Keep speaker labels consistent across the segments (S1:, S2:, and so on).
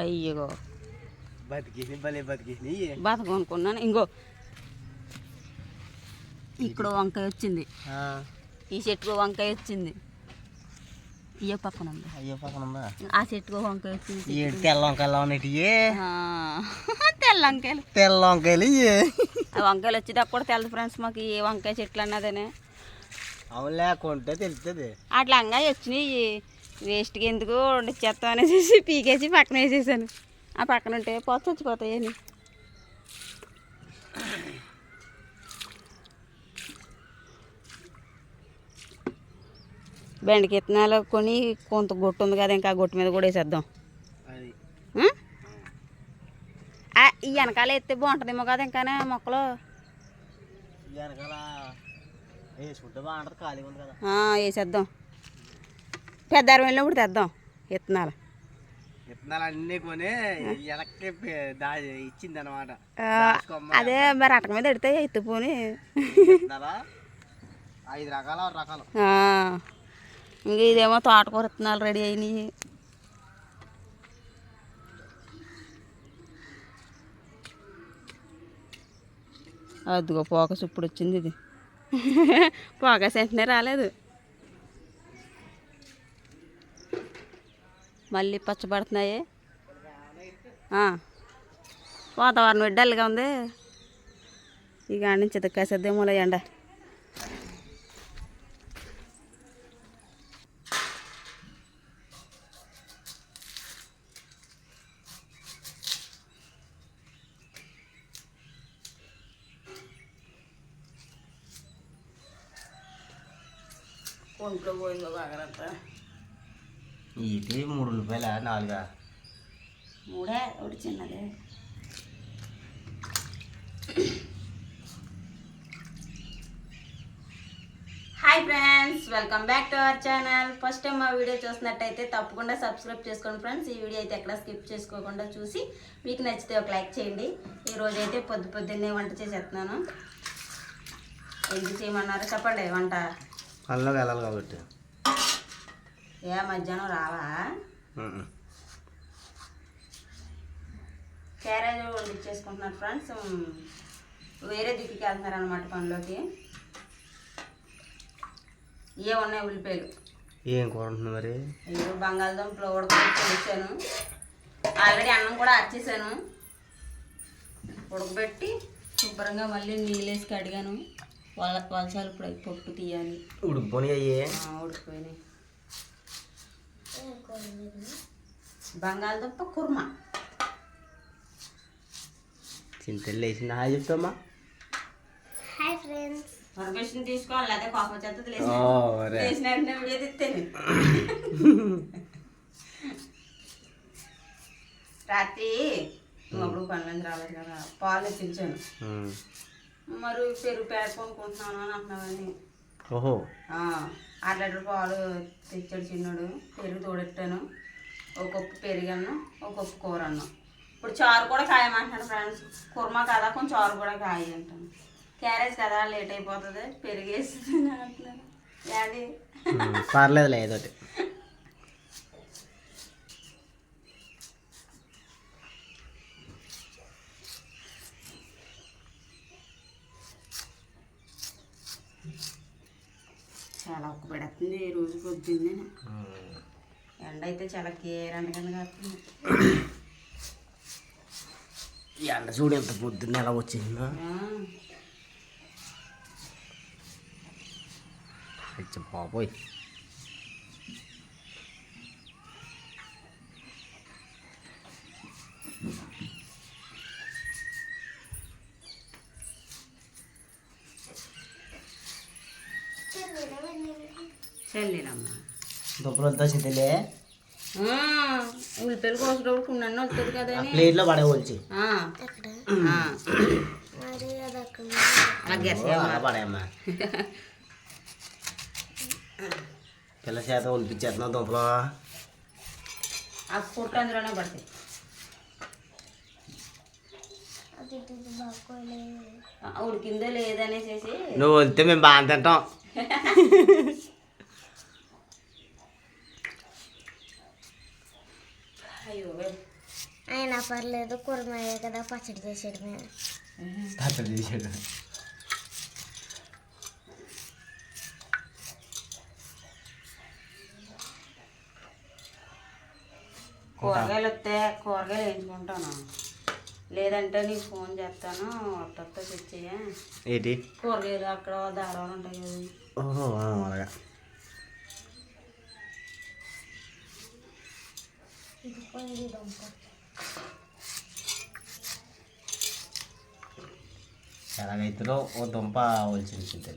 S1: అయ్యో
S2: బతికిని భలే బతికిని
S1: బతకం అనుకున్నాను ఇంకో ఇక్కడ వంకాయ వచ్చింది. ఈ చెట్టుకో వంకాయ వచ్చింది. ఇయ్య పక్కన ఉంది.
S2: అయ్యో పక్కన ఉందా?
S1: ఆ చెట్టుకో వంకాయ వచ్చింది
S2: తెల్ల వంకాయలు ఉన్నట్టు
S1: తెల్ల వంకాయలు.
S2: తెల్ల వంకాయలు
S1: వంకాయలు వచ్చేదాకా కూడా తెల్లదు ఫ్రెండ్స్ మాకు ఏ వంకాయ చెట్లు అన్నదనే
S2: అవును లేకుంటే తెలుస్తుంది
S1: అట్లా అంగా వచ్చినాయి. వేస్ట్గా ఎందుకు చెత్త అనేసి పీకేసి పక్కన వేసేసాను. ఆ పక్కన ఉంటే పోత చచ్చిపోతాయని బెండకి విత్తనాలు కొని కొంత గొట్టు ఉంది కదా ఇంకా గొట్టు మీద కూడా వేసేద్దాం. ఈ వెనకాల ఎత్తే బాగుంటుందేమో కదా ఇంకానే మొక్కలు. వేసేద్దాం. పెద్ద అరవై వెళ్ళినప్పుడు తెద్దాం. విత్తనాలు.
S2: విత్తనాలు అన్నీ కొని దా ఇచ్చింది అనమాట
S1: అదే మరి అటక మీద ఎడితే ఎత్తుపోని
S2: ఐదు రకాల రకాలు.
S1: ఇంక ఇదేమో తోటకూర విత్తనాలు రెడీ అయినాయి. అదిగో ఫోకస్ ఇప్పుడు వచ్చింది ఇది. ఫోకస్ వెంటనే రాలేదు. మళ్ళీ పచ్చబడుతున్నాయి వాతావరణం డల్గా ఉంది. ఇక ఆడ నుంచి ఎదక్కేసేద్దేమో ఎండ
S2: ఇది మూడు రూపాయల నాలుగా?
S1: మూడే ఒకటి చిన్నదే. Hi friends welcome back to our channel first time మా వీడియో చూసినట్టయితే తప్పకుండా సబ్స్క్రైబ్ చేసుకోండి ఫ్రెండ్స్ ఈ వీడియో అయితే ఎక్కడ స్కిప్ చేసుకోకుండా చూసి మీకు నచ్చితే ఒక లైక్ చేయండి. ఈ రోజు అయితే పొద్దు పొద్దున్నే వంట చేసేస్తున్నాను. ఎందుకు చేయమన్నారు? చెప్పండి వంట.
S2: పనిలో వెళ్ళాలి కాబట్టి.
S1: ఏ మధ్యాహ్నం రావా? Carriage వండించేసుకుంటున్నారు friends. ఉమ్, వేరే దిక్కుకి వెళ్తున్నారు అనమాట పనిలోకి. ఏ ఉన్నాయి ఉల్లిపాయలు?
S2: ఏం కూర మరి?
S1: అయ్యో బంగాళదుంపలు ఉడకబెట్టి వచ్చాను ఆల్రెడీ అన్నం కూడా వచ్చేసాను ఉడకబెట్టి శుభ్రంగా మళ్ళీ నీళ్ళేసి కడిగాను. వాళ్ళ వలసాలు ఇప్పుడు పొట్టు తీయాలి.
S2: ఉడికిపోయి అయ్యే.
S1: ఆ, ఉడికిపోయినాయి. బంగాళదుంప కుర్మా.
S2: చింతలు వేసింది? హాయ్ చెప్తామా
S1: పర్మిషన్ తీసుకోవాలి అదే కోపం చెత్త
S2: ఓ, రే.
S1: లేచిన వెంటనే వీడియో తిత్తేను రాత్రి అప్పుడు పనులని రాలేదు కదా పాలు తెప్పించాను మరి పెరుగు పేడ కొనుక్కుంటున్నాను అని అంటున్నావని.
S2: ఓహో.
S1: అర లీటర్ పాలు తెచ్చాడు చిన్నోడు. పెరుగు తోడెట్టాను ఒక కప్పు పెరుగన్ను ఒక కప్పు కూర అన్నం ఇప్పుడు చారు కూడా కాయమంటాను ఫ్రెండ్స్ కుర్మా కదా కొంచెం చారు కూడా కాయ అంటాను. క్యారేజ్ కదా లేట్ అయిపోతుంది. పెరిగేసి అంటున్నాను. యాది
S2: పర్లేదు లేదు
S1: చాలా ఒక్క పెడుతుంది ఈ రోజు పొద్దున్నే. ఎండ అయితే చాలా కేర్ కింద కాస్తుంది.
S2: ఈ ఎండ చూడు ఎంత పొద్దున్న ఎలా వచ్చిందో. బాబోయ్.
S1: చల్లేనమ్మా
S2: దుబ్బలు వద్దా చింతలే
S1: ఆ, ఉల్లిపాయలు కోసేటప్పుడు కుండన్న వస్తుంది కదా
S2: ప్లేట్లో పడే వచ్చి
S1: ఆ, ఆ. అలాగే
S2: అలా పడేమ్మా పిల్ల చేత ఒలిపించేస్తున్నావు దుంపలు.
S1: ఆ పుట్టు అందులోనే పడతాయి. ఉడికిందో లేదనేసేసి.
S2: నువ్వు వలితే మేము బాగా తింటాం
S1: అయ్యో
S3: అయినా పర్లేదు కూరమయ్యే కదా పచ్చడి చేసేయడమే.
S2: పచ్చడి చేసాడు
S1: కూరగాయలు వస్తే కూరగాయలు వేయించుకుంటాను. లేదంటే నీకు ఫోన్ చేస్తాను ఒట్టొత్త తెచ్చేయ.
S2: ఏంటి?
S1: కూరగాయలు అక్కడ దారాలు ఉంటాయి కదా.
S2: ఓహో ఆ, అలాగా.
S3: ఇది కొంచెం దుంప
S2: ఎలాగైతుందో ఓ దుంప ఒలిచింది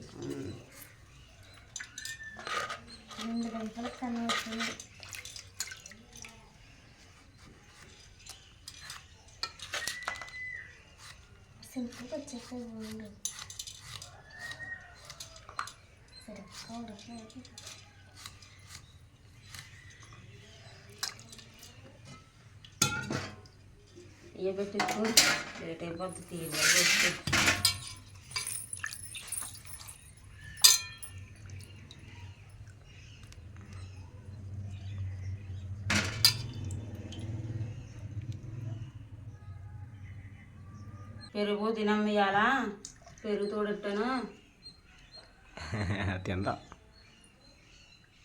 S3: రెండు దుంపలు కనవచ్చింది సింపుల్గా వచ్చేస్తే బాగుండు సరే ఉడకలేదు
S1: పెట్టించుకో లేట్ అయిపోద్ది తీయగా పెట్టి పెరుగు తినమ్మియాలా పెరుగు తోడెట్టాను.
S2: తిందా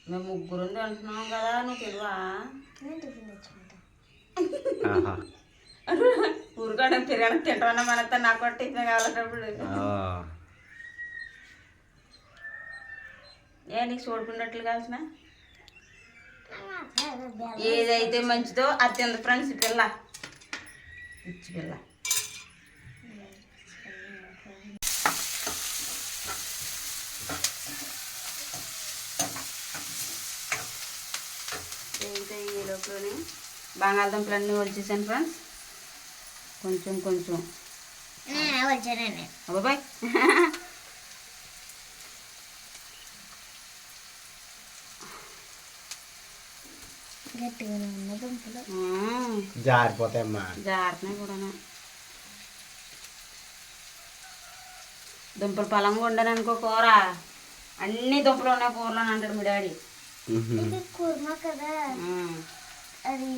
S1: మేము ముగ్గురు అంటున్నాం కదా నువ్వు తెలివా ఊరుకోవడం తిరగడం తింటామన్నా మనతో నాకు కూడా టిఫిన్ కావాలన్నప్పుడు. ఏ నీకు చూడుకున్నట్లు
S3: కావాల్సిన?
S1: ఏదైతే మంచిదో అత్యంత ఫ్రెండ్స్ పిల్ల ఇచ్చి పిల్ల ఏదైతే ఈ లోపలని? అన్నీ వచ్చేసాను ఫ్రెండ్స్. కొంచెం కొంచెం.
S3: దుంపలు.
S2: జారిపోతాయమ్మా.
S1: జారుతున్నాయి కూడా దుంపలు పలంగా ఉండను అనుకో కూర. అన్ని దుంపలు ఉన్నాయి కూరలో అని అంటాడు మీ డాడీ.
S3: కుర్మా కదా. అది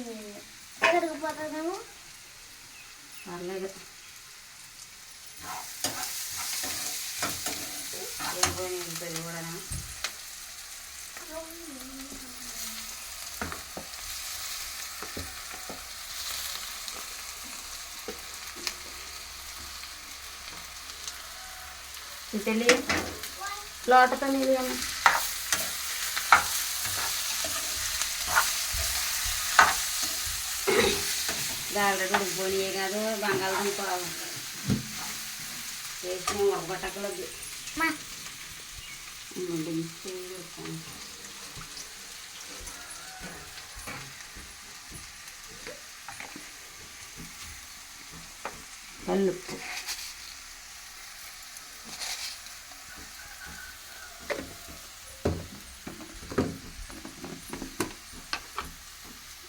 S3: కరిగిపోతుందేమో.
S1: పర్లేదు. ఏం పోయి పెళ్ళి కూడా? లోటతో నీళ్ళు గాలిరెడ్డి ఉడికిపోయి కాదు బంగాళదుంప వేసిన ఉడబట్టకలది
S3: మా
S1: కల్లుప్పు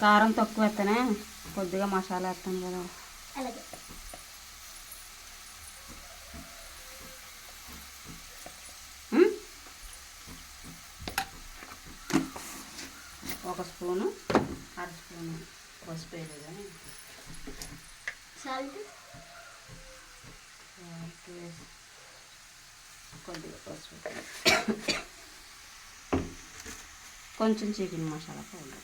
S1: కారం తక్కువ వేస్తానే కొద్దిగా మసాలా వేస్తాను కదా.
S3: అలాగే?
S1: ఒక స్పూను అర స్పూను పసుపు వేయలేదు
S3: సాల్ట్?
S1: కొద్దిగా పసుపు. కొంచెం చికెన్ మసాలా పౌడర్.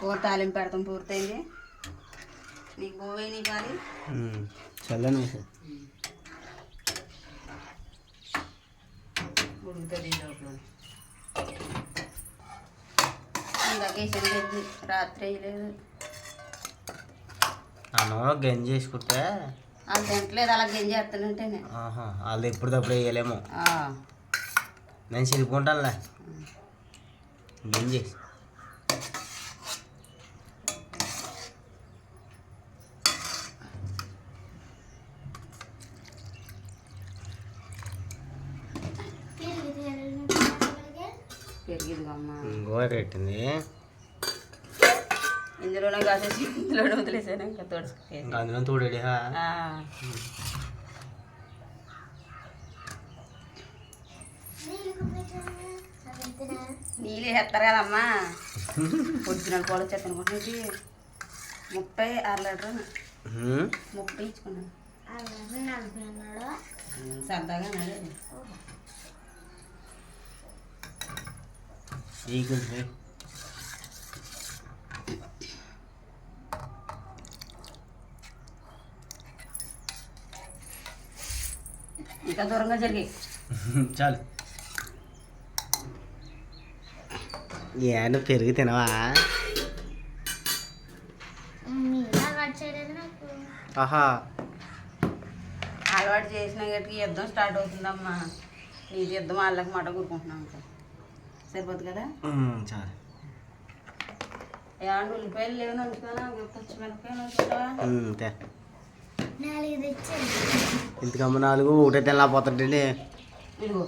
S2: కూర
S1: తాలింపు పెడతాం పూర్తయింది. నీకు పోయి నీ పాలి
S2: చల్లని
S1: ఉడుకుతుంది లోపల. లేదు రాత్రి వేయలేదు.
S2: అన్నం గంజి వేసుకుంటే
S1: అది తింటలేదు అలా గంజి చేస్తానంటేనే
S2: ఆహా వాళ్ళు ఎప్పుడప్పుడు వేయలేము. నేను చిరుపుకుంటానులే గంజి. పెట్టింది.
S1: ఇందులోనే కాసేసి ఇందులోనే వదిలేసాను ఇంకా తోడుసుకేసి
S2: ఇంకా అందులో తోడేడి
S1: నీళ్ళు వేస్తారు కదమ్మా. ఒరిజినల్ పాలు వచ్చేస్తాను అనుకుంటున్నది ముప్పై ఆరు లీటర్ ముప్పై ఇచ్చుకున్నాను. సరదాగా అన్నాడు
S2: ఈ కొంచెం
S1: ఇంకా దూరంగా జరిగి.
S2: చాలు. ఏం పెరుగు తినవా? ఆహా.
S1: అలవాటు చేసిన గట్టికి యుద్ధం స్టార్ట్ అవుతుందమ్మా. నీది యుద్ధం వాళ్ళకి మాట కూరుకుంటున్నాం ఇంకా సరిపోదు కదా
S2: చాలు.
S1: ఉల్లిపాయలు లేవు పచ్చిమిరపకాయలు
S3: తెచ్చాను.
S2: ఇంతకమ్మ నాలుగు ఒకటే తినలేకపోతుంటే
S1: ఇదిగో.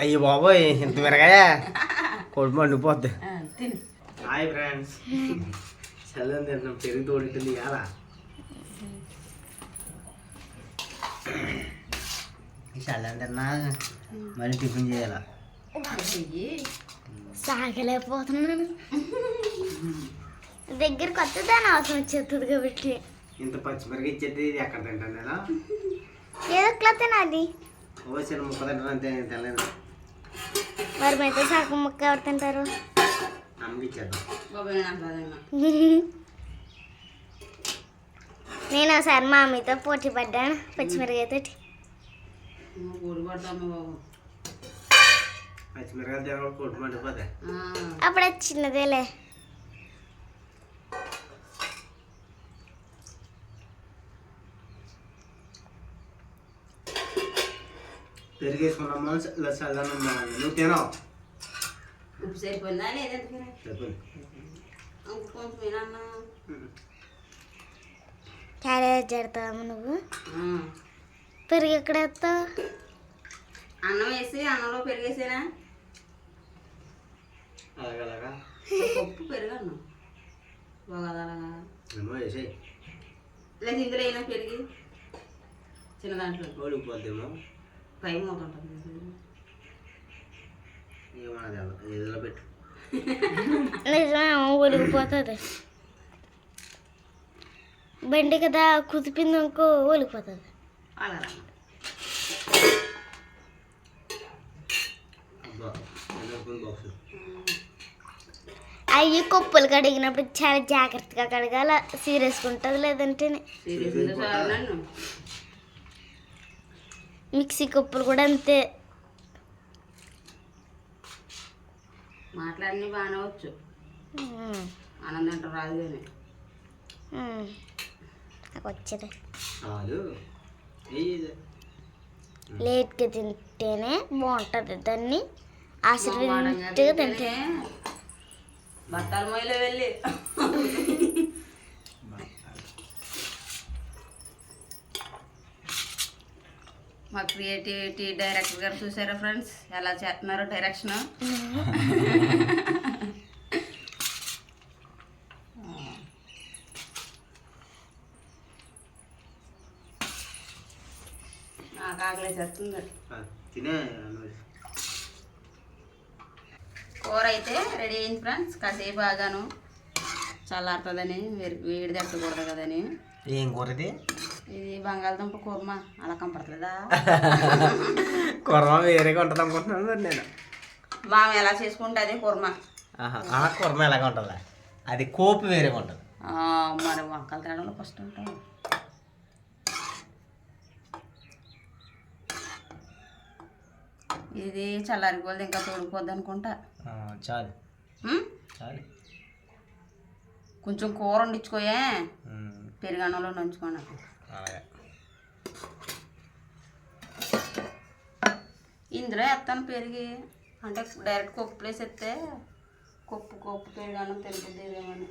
S2: అయ్యో బాబోయ్ ఇంత మిరగాయ? కొడుపు మండిపోద్ది.
S1: ఆ, తిను.
S2: Hi friends. చల్లని తింటున్నాం పెరుగు తోడుతుంది ఇవాళ. చల్లని తిన్నా మళ్ళీ టిఫిన్ చేయాలా?
S3: సాగలేకపోతున్నాను. దగ్గర కొత్త దాని అవసరం వచ్చేస్తుంది కాబట్టి.
S2: ఇంత పచ్చిమిరగా ఇచ్చేది ఇది ఎక్కడ తింటాను నేను?
S3: ఏదో క్లాత్ తినాలి.
S2: ఓ చిన్న ముక్క తింటాను అంతే తినలేదు.
S3: మరి మిగతా సగం ముక్క ఎవరు తింటారు? నేను ఒకసారి మా అమ్మతో పోటీ పడ్డాను పచ్చిమిరకాయతోటి
S1: గూడు పడతామ్మా బాబు.
S2: పచ్చిమిరకాయలు కొట్టు మండిపోతాయి
S1: ఆ,
S3: అప్పుడు అది చిన్నదేలే
S2: పెరుగు వేసుకున్నాము చల్లదనం నువ్వు తినవు?
S1: ఉప్పు సరిపోయిందా లేదు ఎందుకని
S2: చెప్పండి
S1: ఇంక కొంచెం ఏనన్నా
S3: క్యారేజ్ జడతావు నువ్వు? పెరుగు ఎక్కడ వేస్తావు
S1: అన్నం వేసి అన్నంలో పెరిగేసేనా?
S2: అలాగలాగా
S1: పప్పు పెరుగు అన్నం బాగా అలాగా
S2: ఏమో వేసేయి
S1: లేదు ఇందులో అయినా పెరిగి చిన్న దాంట్లో.
S2: ఓడిపోద్దేమో
S1: పై మూత ఉంటుంది కదా.
S2: ఏమన్నది ఏదో పెట్టు.
S3: నిజమే ఒలిగిపోతుంది బండి కదా కుదిపింది ఇంకో ఒలిగిపోతుంది
S1: అలా
S2: బాక్స్
S3: అవి కొప్పులు కడిగినప్పుడు చాలా జాగ్రత్తగా కడగాల. సీరియస్గా ఉంటుంది
S1: నన్ను
S3: మిక్సీ కప్పులు కూడా అంతే.
S1: మాట్లాడిని బాగానే వచ్చు. ఆనందం అంటారు రాదు.
S3: నాకు వచ్చేది. లేట్గా తింటేనే బాగుంటుంది దాన్ని. ఆశీర్వదించగా తింటే
S1: బత్తాల మొయ్యలో వెళ్ళి. మా క్రియేటివిటీ డైరెక్టర్ గారు చూసారా ఫ్రెండ్స్? ఎలా చేస్తున్నారు డైరెక్షన్. నాకు ఆకలేసేస్తుంది.
S2: తినే
S1: కూర అయితే రెడీ అయింది ఫ్రెండ్స్. కాసేపు ఆగాను. చల్లారుతుందని వేడి వేడి తట్టకూడదు కదని.
S2: ఏం కూర ఇది?
S1: ఇది బంగాళదుంప కూర్మ. అలా కంపడలేదా
S2: కుర్మ వేరేగా ఉంటుంది అనుకుంటున్నాను మరి నేను.
S1: మామ ఎలా చేసుకుంటే అదే కూర్మ.
S2: ఆ కుర్మ ఎలాగ ఉంటుందా? అది కోపి వేరేగా ఉంటుంది.
S1: మరి వంకల తేడంలో ఫస్ట్ ఉంటాం ఇది చల్లారిపోదు ఇంకా తోడిపోద్ది అనుకుంటా.
S2: చాలు? చాలు.
S1: కొంచెం కూర వండించుకోయే. పెరుగన్నంలో నంచుకోండి
S2: అలాగే.
S1: ఇందులో వేస్తాను పెరిగి. అంటే డైరెక్ట్ కొప్పు ప్లేస్ ఎత్తే కొప్పు కొప్పు పెరుగన్నం తిరుగుతుంది ఇదేమని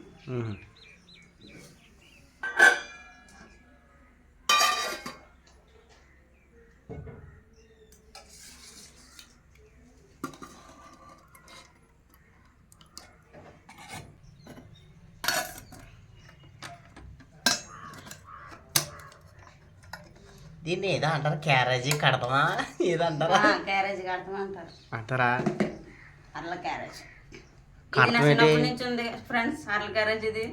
S2: దీన్ని ఏదో అంటారు? క్యారేజీ కడతామా? ఏదో అంటారా?
S1: క్యారేజ్ కడతాం అంటారు.
S2: అంటారా?
S1: అర్ల క్యారేజ్? చిన్నప్పటి నుంచి ఉంది ఫ్రెండ్స్ అర్ల క్యారేజ్ ఇది.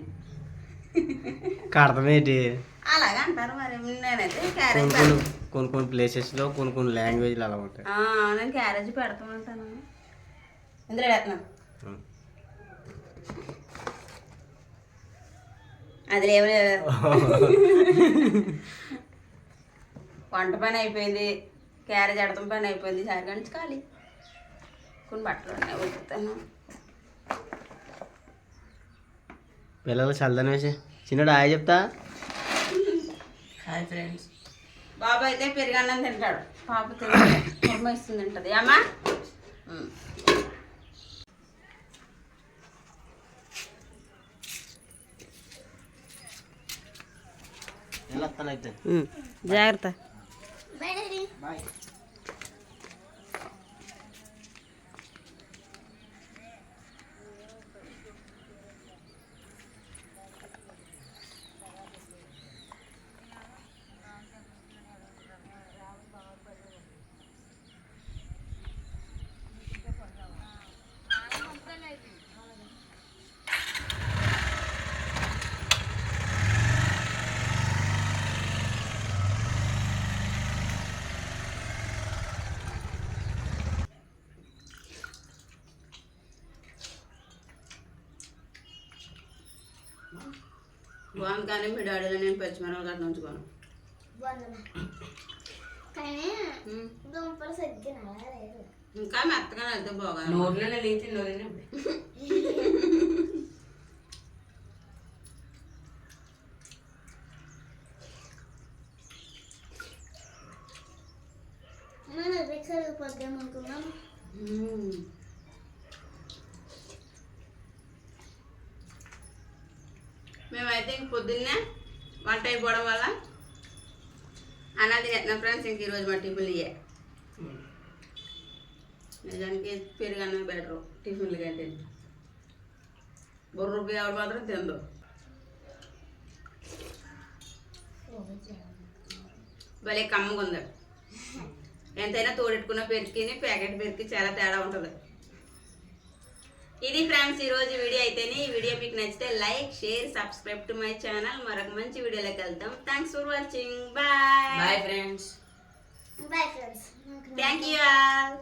S2: కడతాం ఏంటి?
S1: అలాగే అంటారు మరి. నేనైతే క్యారేజ్
S2: కొన్ని కొన్ని కొన్ని ప్లేసెస్లో కొన్ని కొన్ని లాంగ్వేజ్లు అలా ఉంటాయి.
S1: నేను క్యారేజ్ పెడతామంటాను. ఇందులో వేస్తున్నాను
S2: ఉమ్.
S1: అది లేవు వంట పని అయిపోయింది క్యారేజ్ ఎడతం పని అయిపోయింది సారి కానీ ఖాళీ. కొన్ని బట్టలు ఉన్నాయి ఉతుకుతాను.
S2: పిల్లలు చల్లని వేసి చిన్నడు హాయ్ చెప్తా.
S1: Hi friends. బాబు అయితే పెరుగన్నం తింటాడు. పాప తింటాడు ఇస్తుంది తింటుంది అమ్మా? ఉమ్.
S2: వెళ్ళొస్తానైతే
S1: జాగ్రత్త
S2: బాయ్
S1: బాగుంది కానీ మీ డాడీలో నేను పచ్చిమిరపకాయలు కట్ట ఉంచుకోను. ఇంకా మెత్తగా అయితే బాగా
S4: నోట్లో లేచి నోరు
S3: మనం అదే కరిగిపోద్దాం అనుకున్నాం
S1: మ్మ్. మేమైతే ఇంక పొద్దున్నే వంట అయిపోవడం వల్ల అన్నది తినేస్తున్నాం ఫ్రెండ్స్ ఇంక ఈరోజు మా టిఫిన్లు ఇయ్యే నిజానికి పెరుగు అన్నం బెటరు టిఫిన్లు కంటే బుర్ర రూపాయి ఎవరు మాత్రం తిందు భలే కమ్మగా ఉంది ఎంతైనా తోడెట్టుకున్న పెరికిని ప్యాకెట్ పెరికి చాలా తేడా ఉంటుంది ఇది ఫ్రెండ్స్ ఈ రోజు వీడియో అయితేనే ఈ వీడియో మీకు నచ్చితే like share subscribe to my channel. మరొక మంచి వీడియోలోకి వెళ్తాం thanks for watching bye
S4: bye friends
S3: bye friends
S1: thank you all